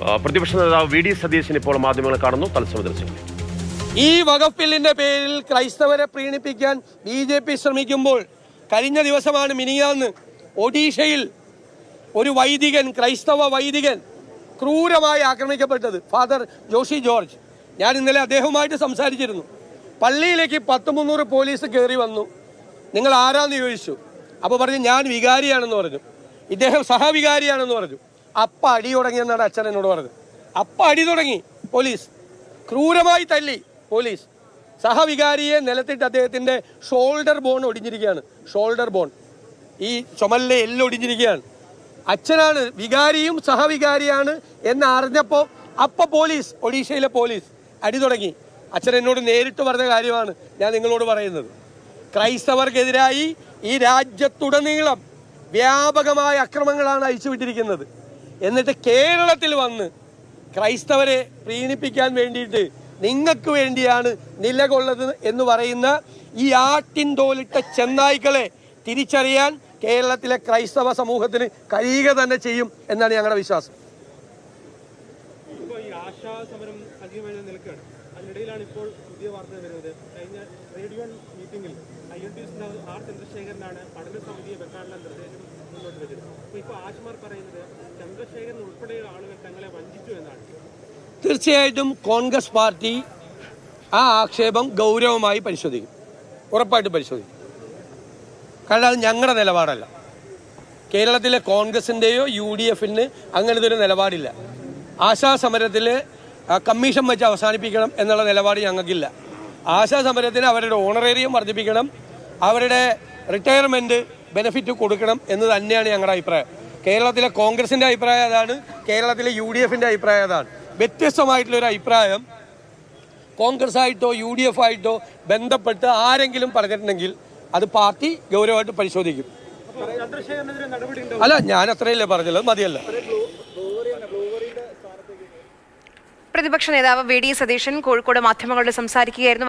പ്രതിപക്ഷ നേതാവ് V D Satheesan ഇപ്പോൾ മാധ്യമങ്ങളെ കാണുന്നു. തത്സമയ ദൃശ്യങ്ങൾ. ഈ വഖഫ് പേരിൽ ക്രൈസ്തവരെ പ്രീണിപ്പിക്കാൻ ബി ജെ പി ശ്രമിക്കുമ്പോൾ കഴിഞ്ഞ ദിവസമാണ് മിനിയാന്ന് ഒഡീഷയിൽ ഒരു വൈദികൻ ക്രൈസ്തവ വൈദികൻ ക്രൂരമായി ആക്രമിക്കപ്പെട്ടത് ഫാദർ ജോഷി ജോർജ്. ഞാൻ ഇന്നലെ അദ്ദേഹവുമായിട്ട് സംസാരിച്ചിരുന്നു. പള്ളിയിലേക്ക് പത്ത് മുന്നൂറ് പോലീസ് കയറി വന്നു. നിങ്ങൾ ആരാന്ന് ചോദിച്ചു. അപ്പോൾ പറഞ്ഞു ഞാൻ വികാരിയാണെന്ന് പറഞ്ഞു. ഇദ്ദേഹം സഹവികാരിയാണെന്ന് പറഞ്ഞു. അപ്പ അടി തുടങ്ങിയെന്നാണ് അച്ഛൻ എന്നോട് പറഞ്ഞത്. അപ്പ അടി തുടങ്ങി. പോലീസ്. ക്രൂരമായി തല്ലി. പോലീസ്. സഹവികാരിയെ നിലത്തിട്ട് അദ്ദേഹത്തിന്റെ ഷോൾഡർ ബോൺ ഒടിഞ്ഞിരിക്കുകയാണ്. ഷോൾഡർ ബോൺ ഈ ചുമലിലെ എല്ല് ഒടിഞ്ഞിരിക്കുകയാണ്. അച്ഛനാണ് വികാരിയും സഹവികാരിയാണ് എന്ന് അറിഞ്ഞപ്പോൾ അപ്പ പോലീസ് ഒഡീഷയിലെ പോലീസ് അടി തുടങ്ങി. അച്ഛൻ എന്നോട് നേരിട്ട് പറഞ്ഞ കാര്യമാണ് ഞാൻ നിങ്ങളോട് പറയുന്നത്. ക്രൈസ്തവർക്കെതിരായി ഈ രാജ്യത്തുടനീളം വ്യാപകമായ അക്രമങ്ങളാണ് അയച്ചുവിട്ടിരിക്കുന്നത് എന്നിട്ട് കേരളത്തിൽ വന്ന് ക്രൈസ്തവരെ പ്രീണിപ്പിക്കാൻ വേണ്ടിയിട്ട് നിങ്ങൾക്ക് വേണ്ടിയാണ് നിലകൊള്ളത് എന്ന് പറയുന്ന ഈ ആട്ടിൻ തോലിട്ട ചെന്നായ്ക്കളെ തിരിച്ചറിയാൻ കേരളത്തിലെ ക്രൈസ്തവ സമൂഹത്തിന് കഴിയുക തന്നെ ചെയ്യും എന്നാണ് ഞങ്ങളുടെ വിശ്വാസം. അതിനിടയിലാണ് ഇപ്പോൾ പുതിയ വാർത്ത വരുന്നത്. കഴിഞ്ഞ റേഡിയോ മീറ്റിംഗിൽ ആർ ചന്ദ്രശേഖരനാണ് പഠന സമിതിയെ വെക്കാനുള്ള നിർദ്ദേശം മുന്നോട്ട് വെച്ചിരുന്നത് ഇപ്പോൾ ആശമാർ പറയുന്നത് ചന്ദ്രശേഖരൻ ഉൾപ്പെടെയുള്ള ആളുകൾ തങ്ങളെ വഞ്ചിച്ചു എന്നാണ്. തീർച്ചയായിട്ടും കോൺഗ്രസ് പാർട്ടി ആ ആക്ഷേപം ഗൗരവമായി പരിശോധിക്കും. ഉറപ്പായിട്ട് പരിശോധിക്കും. കാരണം അത് ഞങ്ങളുടെ നിലപാടല്ല. കേരളത്തിലെ കോൺഗ്രസിന്റെയോ യു ഡി എഫിന് അങ്ങനത്തെ ഒരു നിലപാടില്ല. ആശാ സമരത്തിൽ കമ്മീഷൻ വെച്ച് അവസാനിപ്പിക്കണം എന്നുള്ള നിലപാട് ഞങ്ങൾക്കില്ല. ആശാ സമരത്തിന് അവരുടെ ഓണറേറിയം വർദ്ധിപ്പിക്കണം. അവരുടെ റിട്ടയർമെന്റ് ബെനിഫിറ്റ് കൊടുക്കണം എന്ന് തന്നെയാണ് ഞങ്ങളുടെ അഭിപ്രായം. കേരളത്തിലെ കോൺഗ്രസിന്റെ അഭിപ്രായം അതാണ് കേരളത്തിലെ യു ഡി എഫിന്റെ അഭിപ്രായം അതാണ്. വ്യത്യസ്തമായിട്ടുള്ളൊരു അഭിപ്രായം കോൺഗ്രസ് ആയിട്ടോ യു ഡി എഫ് ആയിട്ടോ ബന്ധപ്പെട്ട് ആരെങ്കിലും പറഞ്ഞിട്ടുണ്ടെങ്കിൽ അത് പാർട്ടി ഗൗരവമായിട്ട് പരിശോധിക്കും. അല്ല ഞാൻ അത്രയല്ലേ പറഞ്ഞത് മതിയല്ല. പ്രതിപക്ഷ നേതാവ് വി ഡി സതീശൻ കോഴിക്കോട് മാധ്യമങ്ങളോട് സംസാരിക്കുകയായിരുന്നു.